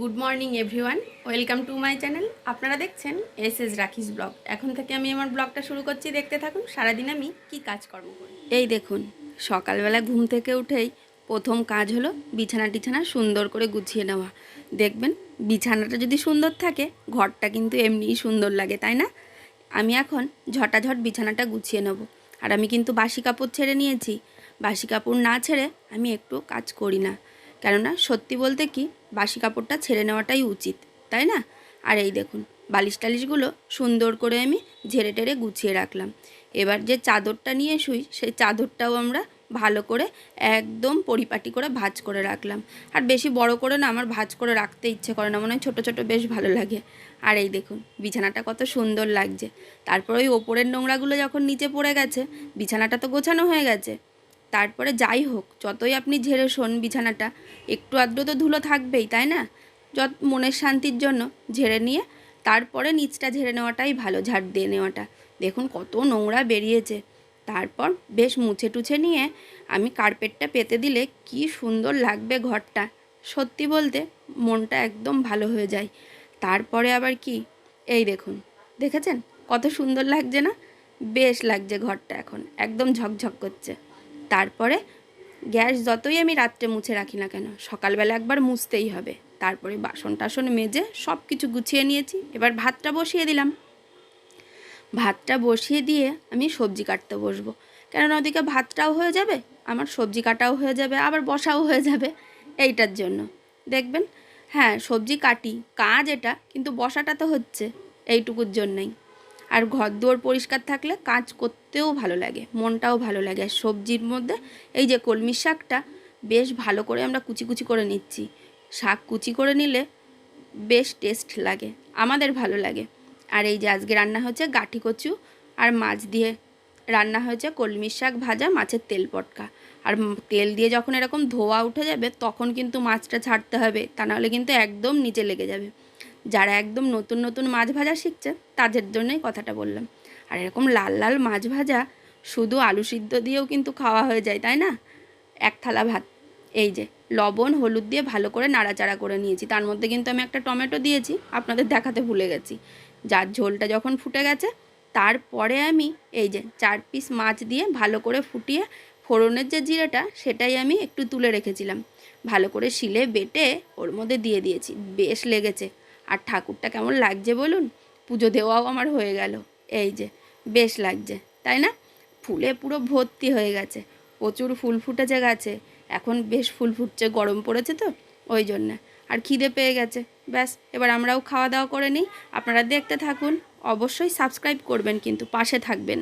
Good morning everyone welcome to my channel আপনারা দেখছেন S S রাখিস ব্লগ এখন থেকে আমি আমার ব্লগটা শুরু করছি। দেখতে থাকুন, সারাদিন আমি কি কাজকর্ম করি। এই দেখুন, সকালবেলা ঘুম থেকে উঠেই প্রথম কাজ হলো বিছানা টিছানা সুন্দর করে গুছিয়ে নেওয়া। দেখবেন, বিছানাটা যদি সুন্দর থাকে, ঘরটা কিন্তু এমনিই সুন্দর লাগে, তাই না? আমি এখন ঝটাঝট বিছানাটা গুছিয়ে নেব। আর আমি কিন্তু বাসি কাপড় ছেড়ে নিয়েছি। বাসি কাপড় না ছেড়ে আমি একটু কাজ করি না। কেননা সত্যি বলতে কি, বাসি কাপড়টা ছেড়ে নেওয়াটাই উচিত, তাই না? আর এই দেখুন, বালিশ টালিশগুলো সুন্দর করে আমি ঝেড়ে টেরে গুছিয়ে রাখলাম। এবার যে চাদরটা নিয়ে শুই, সেই চাদরটাও আমরা ভালো করে একদম পরিপাটি করে ভাজ করে রাখলাম। আর বেশি বড় করে না, আমার ভাজ করে রাখতে ইচ্ছে করে না, মনে হয় ছোটো ছোটো বেশ ভালো লাগে। আর এই দেখুন, বিছানাটা কত সুন্দর লাগছে। তারপর ওই ওপরের নোংরাগুলো যখন নিচে পড়ে গেছে, বিছানাটা তো গোছানো হয়ে গেছে তারপরে যাই হোক, যতই আপনি ঝেড়ে শোন বিছানাটা, একটু আদ্র তো ধুলো থাকবেই, তাই না? যত মনের শান্তির জন্য ঝেড়ে নিয়ে, তারপরে নিচটা ঝেড়ে নেওয়াটাই ভালো, ঝাড় দিয়ে নেওয়াটা। দেখুন কত নোংরা বেরিয়েছে। তারপর বেশ মুছে টুছে নিয়ে আমি কার্পেটটা পেতে দিলে কি সুন্দর লাগবে ঘরটা। সত্যি বলতে মনটা একদম ভালো হয়ে যায়। তারপরে আবার কি? এই দেখুন, দেখেছেন? কত সুন্দর লাগছে না? বেশ লাগছে ঘরটা এখন, একদম ঝকঝক করছে। তারপরে গ্যাস যতই আমি রাত্রে মুছে রাখি না কেন, সকালবেলা একবার মুছতেই হবে। তারপরে বাসন টাসন মেজে সব কিছু গুছিয়ে নিয়েছি। এবার ভাতটা বসিয়ে দিলাম। ভাতটা বসিয়ে দিয়ে আমি সবজি কাটতে বসবো। কেননা ওদিকে ভাতটাও হয়ে যাবে, আমার সবজি কাটাও হয়ে যাবে, আবার বসাও হয়ে যাবে। এইটার জন্য। দেখবেন হ্যাঁ সবজি কাটি, কাজ এটা, কিন্তু বসাটা তো হচ্ছে, এইটুকুর জন্যই। আর ঘর দুয়ার পরিষ্কার থাকলে কাজ করতেও ভালো লাগে, মনটাও ভালো লাগে। আর সবজির মধ্যে এই যে কলমির শাকটা বেশ ভালো করে আমরা কুচি কুচি করে নিচ্ছি। শাক কুচি করে নিলে বেশ টেস্ট লাগে, আমাদের ভালো লাগে। আর এই যে আজকে রান্না হচ্ছে গাঠি কচু, আর মাছ দিয়ে রান্না হয়েছে কলমির শাক ভাজা, মাছের তেল পটকা। আর তেল দিয়ে যখন এরকম ধোয়া উঠে যাবে, তখন কিন্তু মাছটা ছাড়তে হবে, তা নাহলে কিন্তু একদম নিচে লেগে যাবে। যারা একদম নতুন নতুন মাছ ভাজা শিখছে, তাদের জন্যই কথাটা বললাম। আর এরকম লাল লাল মাছ ভাজা শুধু আলু সিদ্ধ দিয়েও কিন্তু খাওয়া হয়ে যায়, তাই না? এক থালা ভাত। এই যে, লবণ, হলুদ দিয়ে ভালো করে নাড়াচাড়া করে নিয়েছি। তার মধ্যে কিন্তু আমি একটা টমেটো দিয়েছি, আপনাদের দেখাতে ভুলে গেছি। যার ঝোলটা যখন ফুটে গেছে, তারপরে আমি এই যে, চার পিস মাছ দিয়ে ভালো করে ফুটিয়ে ফোড়নের যে জিরেটা, সেটাই আমি একটু তুলে রেখেছিলাম। ভালো করে শিলে বেটে ওর মধ্যে দিয়ে দিয়েছি। বেশ লেগেছে। আর ঠাকুরটা কেমন লাগছে বলুন? পুজো দেওয়াও আমার হয়ে গেল। এই যে, বেশ লাগছে, তাই না? ফুলে পুরো ভর্তি হয়ে গেছে, প্রচুর ফুল ফুটেছে গাছে, এখন বেশ ফুল ফুটছে, গরম পড়েছে তো, ওই জন্যে। আর খিদে পেয়ে গেছে, ব্যাস, এবার আমরাও খাওয়া দাওয়া করে নিই। আপনারা দেখতে থাকুন, অবশ্যই সাবস্ক্রাইব করবেন, কিন্তু পাশে থাকবেন।